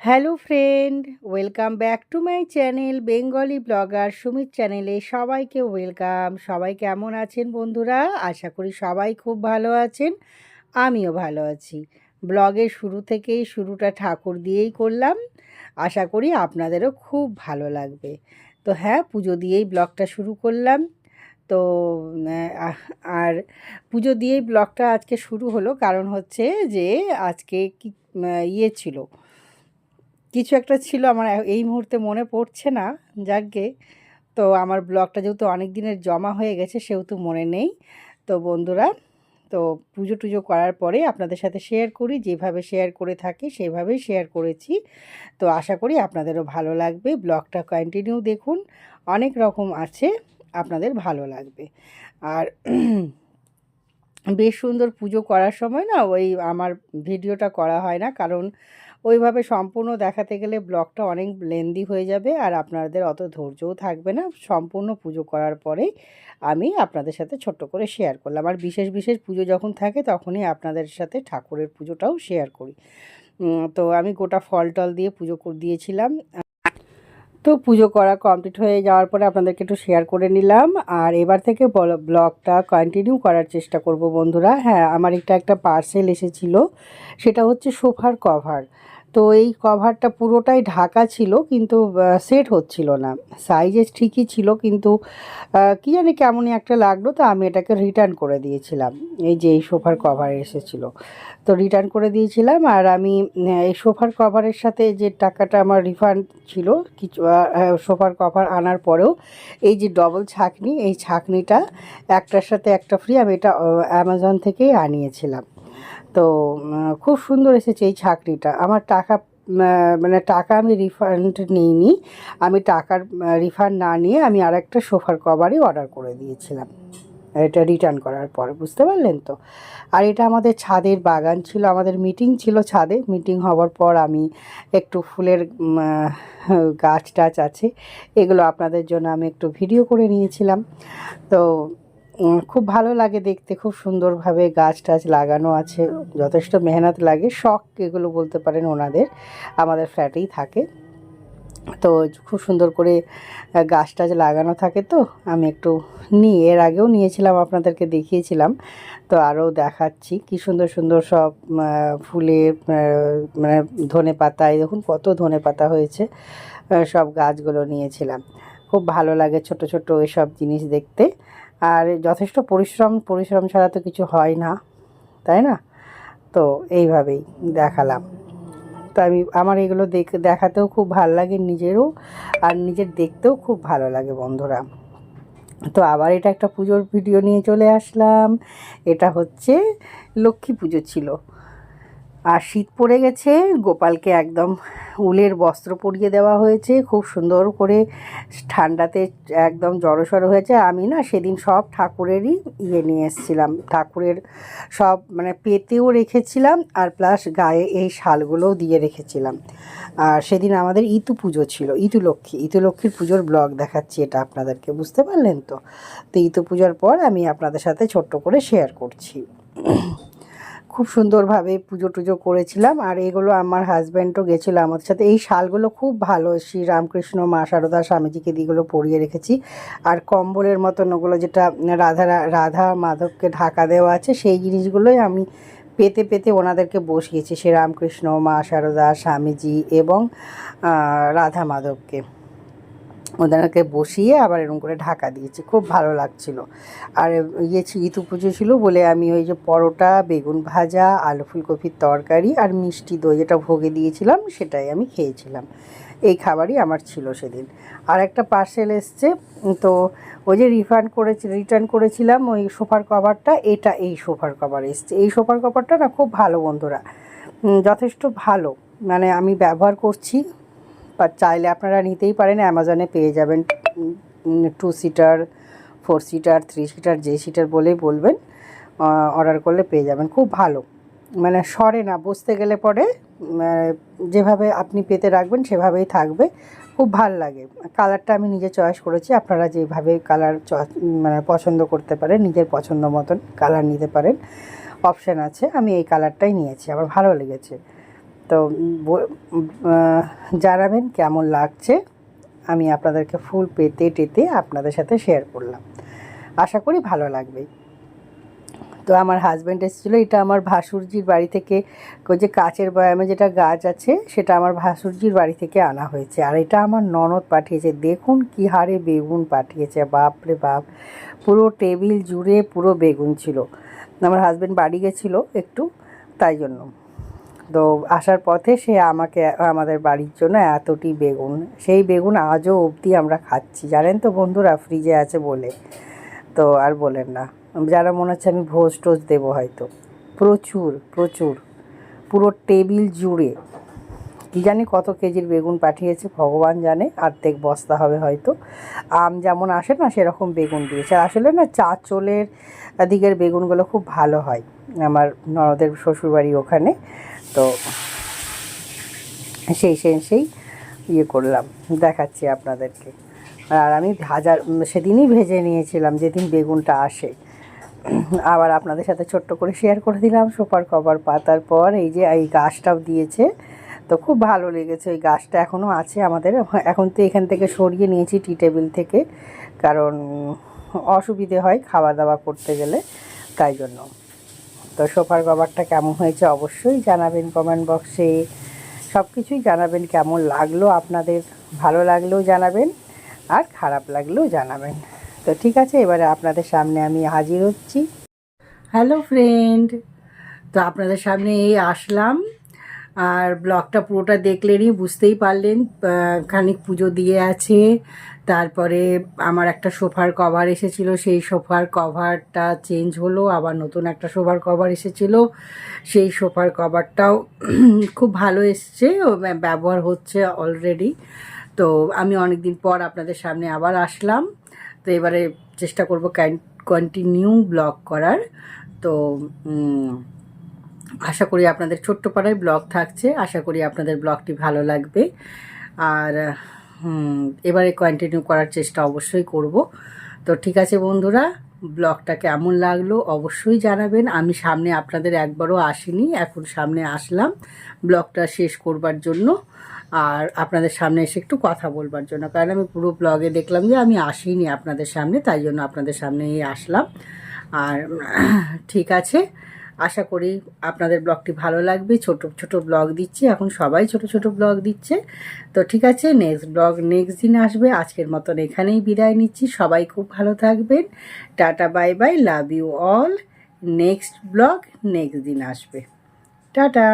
Hello friend welcome back to my channel Bengali blogger Sumit চ্যানেলে সবাইকে welcome সবাই কেমন আছেন বন্ধুরা? আশা করি সবাই খুব ভালো আছেন। আমিও ভালো আছি। ব্লগের শুরু থেকেই শুরুটা ঠাকুর দিয়েই করলাম। আশা করি আপনাদেরও খুব ভালো লাগবে। তো হ্যাঁ পুজো দিয়েই ব্লগটা শুরু করলাম। তো আর পুজো দিয়েই ব্লগটা আজকে শুরু হলো। কারণ হচ্ছে যে, আজকে কি ইয়ে ছিল। কিছু একটা ছিল আমার এই মুহূর্তে মনে পড়ছে না, যাকগে। তো আমার ব্লগটা যেহেতু অনেক দিনের জমা হয়ে গেছে, সেহেতু মনে নেই। তো বন্ধুরা, তো পুজো টুজো করার পরে আপনাদের সাথে শেয়ার করি, যেভাবে শেয়ার করে থাকি, সেভাবেই শেয়ার করেছি। তো আশা করি আপনাদেরও ভালো লাগবে। ব্লগটা কন্টিনিউ দেখুন, অনেক রকম আছে, আপনাদের ভালো লাগবে। আর বেশ সুন্দর পুজো করার সময় না, ওই আমার ভিডিওটা করা হয় না, কারণ ওইভাবে সম্পূর্ণ দেখাতে গেলে ব্লগটা অনেক লেন্দি হয়ে যাবে আর আপনাদের অত ধৈর্যও থাকবে না। সম্পূর্ণ পুজো করার পরেই আমি আপনাদের সাথে ছোট্ট করে শেয়ার করলাম। আর বিশেষ বিশেষ পুজো যখন থাকে তখনই আপনাদের সাথে ঠাকুরের পুজোটাও শেয়ার করি। তো আমি গোটা ফল টল দিয়ে পুজো দিয়েছিলাম। তো পুজো করা কমপ্লিট হয়ে যাওয়ার পরে আপনাদেরকে একটু শেয়ার করে নিলাম। আর এবার থেকে বল- ব্লগটা কন্টিনিউ করার চেষ্টা করব বন্ধুরা। হ্যাঁ আমার একটা একটা পার্সেল এসেছিল। সেটা হচ্ছে সোফার কভার তো এই কভারটা পুরোটাই ঢাকা ছিল, কিন্তু সেট হচ্ছিল না। সাইজে ঠিকই ছিল, কিন্তু কি জানি কেমনই একটা লাগল, তো আমি এটাকে রিটার্ন করে দিয়েছিলাম। এই যে এই সোফার কভার এসেছিল। তো রিটার্ন করে দিয়েছিলাম, আর আমি এই সোফার কভারের সাথে যে টাকাটা আমার রিফান্ড ছিল, কিছু সোফার কভার আনার পরেও, এই যে ডবল ছাকনি, এই ছাকনিটা, একটার সাথে একটা ফ্রি আমি এটা অ্যামাজন থেকেই আনিয়েছিলাম। তো খুব সুন্দর এসেছে এই ছাকনিটা আমার টাকা মানে টাকা আমি রিফান্ড নিইনি। আমি টাকার রিফান্ড না নিয়ে আমি আর একটা সোফার কভারই অর্ডার করে দিয়েছিলাম। এটা রিটার্ন করার পর, বুঝতে পারলেন তো? আর এটা আমাদের ছাদের বাগান ছিল, আমাদের মিটিং ছিল ছাদে। মিটিং হওয়ার পর আমি একটু ফুলের গাছ টাছ আছে, এগুলো আপনাদের জন্য আমি একটু ভিডিও করে নিয়েছিলাম। তো খুব ভালো লাগে দেখতে, খুব সুন্দরভাবে গাছ টাছ লাগানো আছে, যথেষ্ট মেহনত লাগে, শখ এগুলো বলতে পারেন ওনাদের, আমাদের ফ্ল্যাটেই থাকে। তো খুব সুন্দর করে গাছ টাছ লাগানো থাকে তো, আমি একটু নিই এর আগেও নিয়েছিলাম, আপনাদেরকে দেখিয়েছিলাম, তো আরও দেখাচ্ছি, কি সুন্দর সুন্দর সব ফুলে মানে ধনে পাতা, এই দেখুন কত ধনে পাতা হয়েছে সব গাছগুলো নিয়েছিলাম। খুব ভালো লাগে ছোট ছোট এসব জিনিস দেখতে। আর যথেষ্ট পরিশ্রম পরিশ্রম ছাড়া তো কিছু হয় না, তাই না? তো এইভাবেই দেখালাম। তো আমি, আমার এগুলো দেখ, দেখাতেও খুব ভালো লাগে নিজেরও, আর নিজের দেখতেও খুব ভালো লাগে বন্ধুরা। তো আবার এটা একটা পুজোর ভিডিও নিয়ে চলে আসলাম। এটা হচ্ছে লক্ষ্মী পুজো ছিল। আর শীত পড়ে গেছে, গোপালকে একদম উলের বস্ত্র পরিয়ে দেওয়া হয়েছে, খুব সুন্দর করে ঠান্ডাতে একদম জড়সড় হয়েছে। আমি না সেদিন সব ঠাকুরেরই ইয়ে নিয়ে এসেছিলাম, ঠাকুরের সব মানে পেতেও রেখেছিলাম আর প্লাস গায়ে এই শালগুলোও দিয়ে রেখেছিলাম। আর সেদিন আমাদের ইতু পুজো ছিল ইতু লক্ষ্মী ইতু লক্ষ্মীর পুজোর ব্লগ দেখাচ্ছি এটা আপনাদেরকে, বুঝতে পারলেন তো? তো ইতু পুজোর পর আমি আপনাদের সাথে ছোট্ট করে শেয়ার করছি। খুব সুন্দরভাবে পুজো টুজো করেছিলাম, আর এগুলো আমার হাজব্যান্ডও গেছিল আমাদের সাথে। এই শালগুলো খুব ভালো, শ্রী রামকৃষ্ণ, মা শারদা স্বামীজিকে দিগুলো পরিয়ে রেখেছি। আর কম্বলের মতন ওগুলো যেটা রাধা রাধা মাধবকে ঢাকা দেওয়া আছে, সেই জিনিসগুলোই আমি পেতে পেতে ওনাদেরকে বসিয়েছি, শ্রী রামকৃষ্ণ, মা শারদা স্বামীজি এবং রাধা মাধবকে। ওদেরকে বসিয়ে আবার এরকম করে ঢাকা দিয়েছি। খুব ভালো লাগছিল। আর ইয়ে ইতু পুজো ছিল বলে আমি ওই যে পরোটা, বেগুন ভাজা, আলু ফুলকপির তরকারি আর মিষ্টি দই যেটা ভোগে দিয়েছিলাম সেটাই আমি খেয়েছিলাম। এই খাবারই আমার ছিল সেদিন। আর একটা পার্সেল এসছে তো ওই যে রিফান্ড করেছি, রিটার্ন করেছিলাম ওই সোফার কভারটা, এটা এই সোফার কভার এসছে। এই সোফার কভারটা না খুব ভালো বন্ধুরা যথেষ্ট ভালো। মানে আমি ব্যবহার করছি চাইলে আপনারা নিতেই পারেন অ্যামাজনে পেয়ে যাবেন। Two seater four seater three seater যে সিটার বলেই বলবেন অর্ডার করলে পেয়ে যাবেন। খুব ভালো। মানে সরে না, বসতে গেলে পরে যেভাবে আপনি পেতে রাখবেন, সেভাবেই থাকবে। খুব ভালো লাগে। কালারটা আমি নিজে চয়েস করেছি, আপনারা যেভাবে কালার মানে পছন্দ করতে পারেন, নিজের পছন্দ মতন কালার নিতে পারেন। অপশান আছে, আমি এই কালারটাই নিয়েছি, আমার ভালো লেগেছে। তো জানাবেন কেমন লাগছে। আমি আপনাদেরকে ফুল পেতে টেতে আপনাদের সাথে শেয়ার করলাম। আশা করি ভালো লাগবে। তো আমার হাজব্যান্ড এসেছিল, এটা আমার ভাসুরজির বাড়ি থেকে, ওই যে কাচের বয়ামে যেটা গাছ আছে, সেটা আমার ভাসুরজির বাড়ি থেকে আনা হয়েছে। আর এটা আমার ননদ পাঠিয়েছে। দেখুন কি হারে বেগুন পাঠিয়েছে বাপ রে বাপ! পুরো টেবিল জুড়ে পুরো বেগুন ছিল। আমার হাজব্যান্ড বাড়ি গেছিল একটু, তাই জন্য। তো আসার পথে সে আমাকে, আমাদের বাড়ির জন্য এতটি বেগুন, সেই বেগুন আজও অবধি আমরা খাচ্ছি। জানেন তো বন্ধুরা ফ্রিজে আছে বলে। তো আর বলেন না, যারা মনে হচ্ছে আমি ভোজ টোজ দেবো হয়তো। প্রচুর প্রচুর। পুরো টেবিল জুড়ে। কি জানি কত কেজির বেগুন পাঠিয়েছে, ভগবান জানে আর্ধেক বস্তা হবে হয়তো। আম যেমন আসে না, সেরকম বেগুন দিয়েছে। আসলে না, চাঁচলের দিকের বেগুনগুলো খুব ভালো হয়। আমার ননদের শ্বশুরবাড়ি ওখানে। তো সেই সেই সেই ইয়ে করলাম, দেখাচ্ছি আপনাদেরকে। আর আমি ভাজার সেদিনই ভেজে নিয়েছিলাম, যেদিন বেগুনটা আসে। আবার আপনাদের সাথে ছোট্ট করে শেয়ার করে দিলাম, সুপার কভার পাতার পর, এই যে, এই গাছটাও দিয়েছে। তো খুব ভালো লেগেছে, ওই গাছটা এখনও আছে আমাদের। এখন তো এখান থেকে সরিয়ে নিয়েছি টি টেবিল থেকে, কারণ অসুবিধে হয় খাওয়া দাওয়া করতে গেলে, তাই জন্য। তো সোফার কভারটা কেমন হয়েছে অবশ্যই জানাবেন কমেন্ট বক্সে সব কিছুই জানাবেন, কেমন লাগল আপনাদের? ভালো লাগলেও জানাবেন, আর খারাপ লাগলেও জানাবেন। তো ঠিক আছে, এবারে আপনাদের সামনে আমি হাজির হচ্ছি। হ্যালো ফ্রেন্ড তো আপনাদের সামনে এই আসলাম। আর ব্লগটা পুরোটা দেখলেনই, বুঝতেই পারলেন খানিক পুজো দিয়ে আছে। তারপরে আমার একটা সোফার কভার এসেছিল, সেই সোফার কভারটা চেঞ্জ হলো, আবার নতুন একটা সোফার কভার এসেছিল। সেই সোফার কভারটাও খুব ভালো এসছে ব্যবহার হচ্ছে অলরেডি তো আমি অনেক দিন পর আপনাদের সামনে আবার আসলাম। তো এবারে চেষ্টা করব কন্টিনিউ ব্লগ করার। তো আশা করি আপনাদের ছোট্ট পাড়ায় ব্লগ থাকছে। আশা করি আপনাদের ব্লগটি ভালো লাগবে। আর এবারে কন্টিনিউ করার চেষ্টা অবশ্যই করব। তো ঠিক আছে বন্ধুরা, ব্লগটা কেমন লাগল অবশ্যই জানাবেন। আমি সামনে আপনাদের একবারও আসিনি, এখন সামনে আসলাম ব্লগটা শেষ করবার জন্য। আর আপনাদের সামনে এসে একটু কথা বলবার জন্য, কারণ আমি পুরো ব্লগে দেখলাম যে আমি আসিনি আপনাদের সামনে, তাই জন্য আপনাদের সামনেই আসলাম। আর, ঠিক আছে। আশা করি আপনাদের ব্লগটি ভালো লাগবে। ছোট ছোট ব্লগ দিচ্ছি। এখন সবাই ছোট ছোট ব্লগ দিচ্ছে। তো ঠিক আছে নেক্সট ব্লগ নেক্সট দিন আসবে। আজকের মতন এখানেই বিদায় নিচ্ছি। সবাই খুব ভালো থাকবেন। Tata bye bye love you all next blog next দিন আসবে। টাটা।